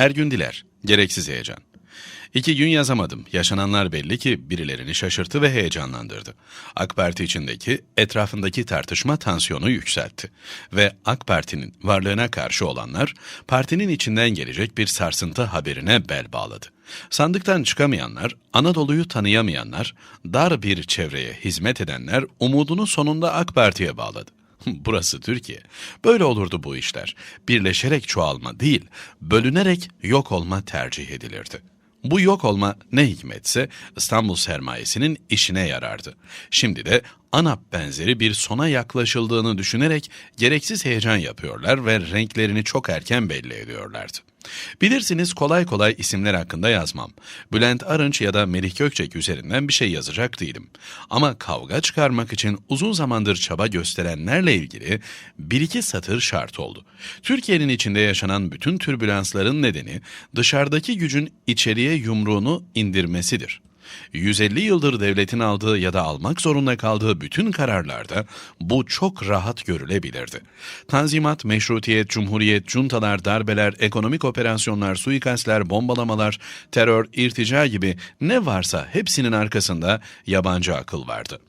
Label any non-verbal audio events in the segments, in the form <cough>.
Ergün Diler, gereksiz heyecan. İki gün yazamadım. Yaşananlar belli ki birilerini şaşırttı ve heyecanlandırdı. AK Parti içindeki, etrafındaki tartışma tansiyonu yükseltti. Ve AK Parti'nin varlığına karşı olanlar, partinin içinden gelecek bir sarsıntı haberine bel bağladı. Sandıktan çıkamayanlar, Anadolu'yu tanıyamayanlar, dar bir çevreye hizmet edenler umudunu sonunda AK Parti'ye bağladı. <laughs> Burası Türkiye. Böyle olurdu bu işler. Birleşerek çoğalma değil, bölünerek yok olma tercih edilirdi. Bu yok olma ne hikmetse İstanbul sermayesinin işine yarardı. Şimdi de ANAP benzeri bir sona yaklaşıldığını düşünerek gereksiz heyecan yapıyorlar ve renklerini çok erken belli ediyorlardı. Bilirsiniz kolay kolay isimler hakkında yazmam. Bülent Arınç ya da Melih Gökçek üzerinden bir şey yazacak değilim. Ama kavga çıkarmak için uzun zamandır çaba gösterenlerle ilgili bir iki satır şart oldu. Türkiye'nin içinde yaşanan bütün türbülansların nedeni dışarıdaki gücün içeriye yumruğunu indirmesidir. 150 yıldır devletin aldığı ya da almak zorunda kaldığı bütün kararlarda bu çok rahat görülebilirdi. Tanzimat, meşrutiyet, cumhuriyet, cuntalar, darbeler, ekonomik operasyonlar, suikastler, bombalamalar, terör, irtica gibi ne varsa hepsinin arkasında yabancı akıl vardı.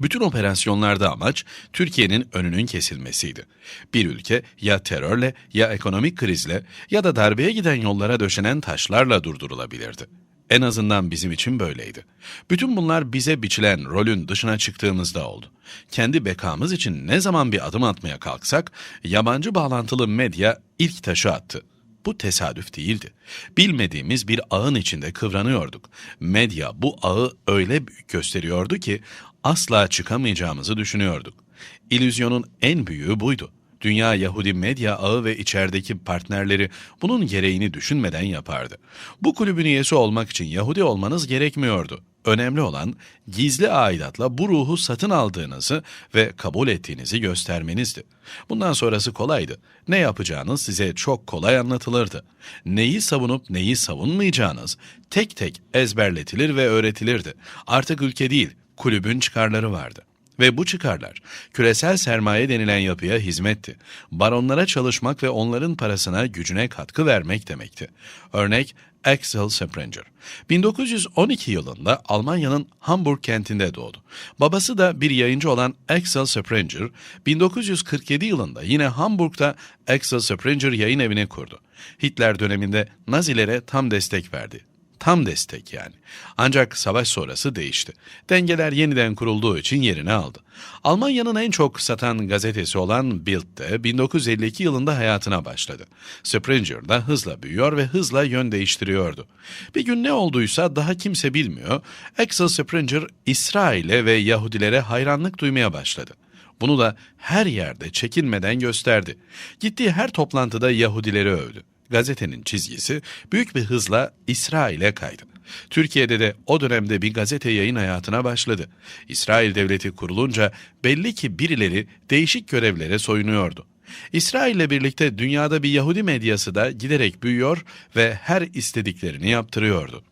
Bütün operasyonlarda amaç Türkiye'nin önünün kesilmesiydi. Bir ülke ya terörle ya ekonomik krizle ya da darbeye giden yollara döşenen taşlarla durdurulabilirdi. En azından bizim için böyleydi. Bütün bunlar bize biçilen rolün dışına çıktığımızda oldu. Kendi bekamız için ne zaman bir adım atmaya kalksak, yabancı bağlantılı medya ilk taşı attı. Bu tesadüf değildi. Bilmediğimiz bir ağın içinde kıvranıyorduk. Medya bu ağı öyle büyük gösteriyordu ki asla çıkamayacağımızı düşünüyorduk. İllüzyonun en büyüğü buydu. Dünya Yahudi medya ağı ve içerideki partnerleri bunun gereğini düşünmeden yapardı. Bu kulübün üyesi olmak için Yahudi olmanız gerekmiyordu. Önemli olan gizli aidatla bu ruhu satın aldığınızı ve kabul ettiğinizi göstermenizdi. Bundan sonrası kolaydı. Ne yapacağınız size çok kolay anlatılırdı. Neyi savunup neyi savunmayacağınız tek tek ezberletilir ve öğretilirdi. Artık ülke değil, kulübün çıkarları vardı. Ve bu çıkarlar küresel sermaye denilen yapıya hizmetti. Baronlara çalışmak ve onların parasına, gücüne katkı vermek demekti. Örnek Axel Springer. 1912 yılında Almanya'nın Hamburg kentinde doğdu. Babası da bir yayıncı olan Axel Springer, 1947 yılında yine Hamburg'da Axel Springer yayın evini kurdu. Hitler döneminde Nazilere tam destek verdi. Tam destek yani. Ancak savaş sonrası değişti. Dengeler yeniden kurulduğu için yerini aldı. Almanya'nın en çok satan gazetesi olan Bild de 1952 yılında hayatına başladı. Springer da hızla büyüyor ve hızla yön değiştiriyordu. Bir gün ne olduysa daha kimse bilmiyor. Axel Springer İsrail'e ve Yahudilere hayranlık duymaya başladı. Bunu da her yerde çekinmeden gösterdi. Gittiği her toplantıda Yahudileri övdü gazetenin çizgisi büyük bir hızla İsrail'e kaydı. Türkiye'de de o dönemde bir gazete yayın hayatına başladı. İsrail devleti kurulunca belli ki birileri değişik görevlere soyunuyordu. İsrail ile birlikte dünyada bir Yahudi medyası da giderek büyüyor ve her istediklerini yaptırıyordu.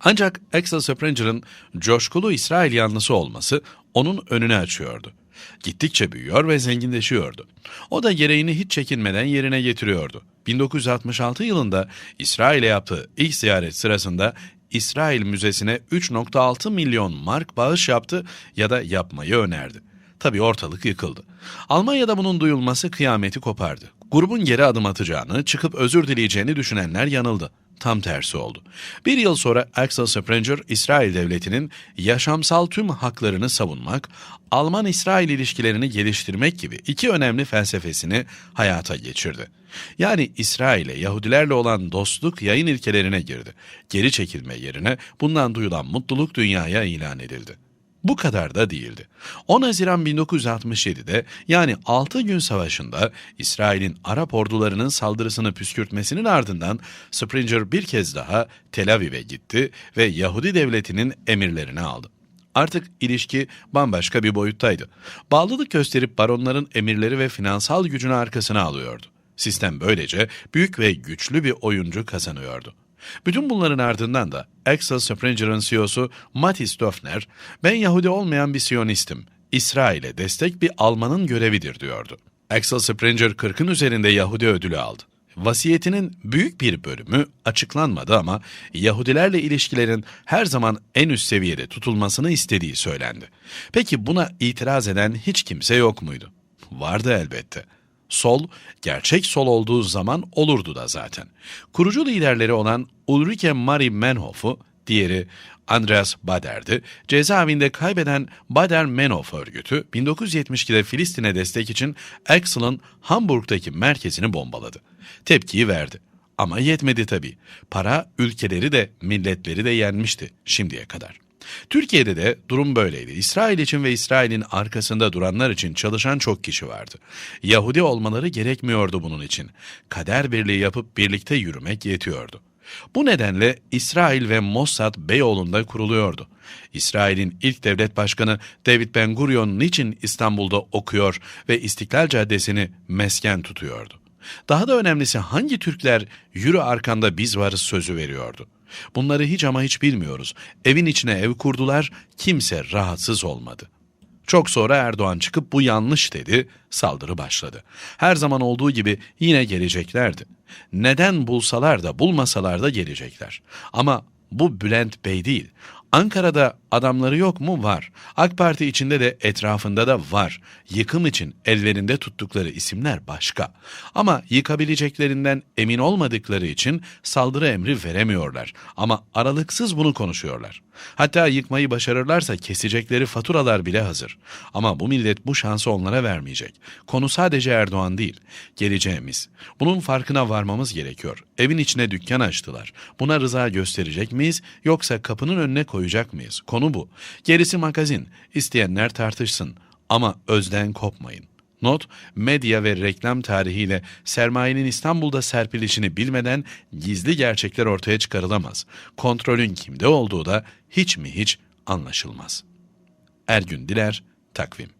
Ancak Axel Springer'ın coşkulu İsrail yanlısı olması onun önünü açıyordu. Gittikçe büyüyor ve zenginleşiyordu. O da gereğini hiç çekinmeden yerine getiriyordu. 1966 yılında İsrail'e yaptığı ilk ziyaret sırasında İsrail Müzesi'ne 3.6 milyon mark bağış yaptı ya da yapmayı önerdi. Tabii ortalık yıkıldı. Almanya'da bunun duyulması kıyameti kopardı. Grubun geri adım atacağını, çıkıp özür dileyeceğini düşünenler yanıldı tam tersi oldu. Bir yıl sonra Axel Springer, İsrail devletinin yaşamsal tüm haklarını savunmak, Alman-İsrail ilişkilerini geliştirmek gibi iki önemli felsefesini hayata geçirdi. Yani İsrail'e Yahudilerle olan dostluk yayın ilkelerine girdi. Geri çekilme yerine bundan duyulan mutluluk dünyaya ilan edildi. Bu kadar da değildi. 10 Haziran 1967'de yani 6 gün savaşında İsrail'in Arap ordularının saldırısını püskürtmesinin ardından Springer bir kez daha Tel Aviv'e gitti ve Yahudi devletinin emirlerini aldı. Artık ilişki bambaşka bir boyuttaydı. Bağlılık gösterip baronların emirleri ve finansal gücünü arkasına alıyordu. Sistem böylece büyük ve güçlü bir oyuncu kazanıyordu. Bütün bunların ardından da Axel Springer'ın CEO'su Matis Döfner, ben Yahudi olmayan bir Siyonistim. İsrail'e destek bir Almanın görevidir diyordu. Axel Springer 40'ın üzerinde Yahudi ödülü aldı. Vasiyetinin büyük bir bölümü açıklanmadı ama Yahudilerle ilişkilerin her zaman en üst seviyede tutulmasını istediği söylendi. Peki buna itiraz eden hiç kimse yok muydu? Vardı elbette. Sol, gerçek sol olduğu zaman olurdu da zaten. Kurucu liderleri olan Ulrike Marie Menhof'u, diğeri Andreas Bader'di. Cezaevinde kaybeden Bader-Meinhof örgütü 1972'de Filistin'e destek için Axel'ın Hamburg'daki merkezini bombaladı. Tepkiyi verdi. Ama yetmedi tabii. Para ülkeleri de milletleri de yenmişti şimdiye kadar. Türkiye'de de durum böyleydi. İsrail için ve İsrail'in arkasında duranlar için çalışan çok kişi vardı. Yahudi olmaları gerekmiyordu bunun için. Kader birliği yapıp birlikte yürümek yetiyordu. Bu nedenle İsrail ve Mossad Beyoğlu'nda kuruluyordu. İsrail'in ilk devlet başkanı David Ben Gurion niçin İstanbul'da okuyor ve İstiklal Caddesi'ni mesken tutuyordu? Daha da önemlisi hangi Türkler yürü arkanda biz varız sözü veriyordu? Bunları hiç ama hiç bilmiyoruz. Evin içine ev kurdular, kimse rahatsız olmadı. Çok sonra Erdoğan çıkıp bu yanlış dedi, saldırı başladı. Her zaman olduğu gibi yine geleceklerdi. Neden bulsalar da bulmasalar da gelecekler. Ama bu Bülent Bey değil. Ankara'da adamları yok mu? Var. AK Parti içinde de etrafında da var. Yıkım için ellerinde tuttukları isimler başka. Ama yıkabileceklerinden emin olmadıkları için saldırı emri veremiyorlar. Ama aralıksız bunu konuşuyorlar. Hatta yıkmayı başarırlarsa kesecekleri faturalar bile hazır. Ama bu millet bu şansı onlara vermeyecek. Konu sadece Erdoğan değil, geleceğimiz. Bunun farkına varmamız gerekiyor. Evin içine dükkan açtılar. Buna rıza gösterecek miyiz yoksa kapının önüne koyacak mıyız? Konu bu. Gerisi magazin. İsteyenler tartışsın. Ama özden kopmayın. Not, medya ve reklam tarihiyle sermayenin İstanbul'da serpilişini bilmeden gizli gerçekler ortaya çıkarılamaz. Kontrolün kimde olduğu da hiç mi hiç anlaşılmaz. Ergün Diler, Takvim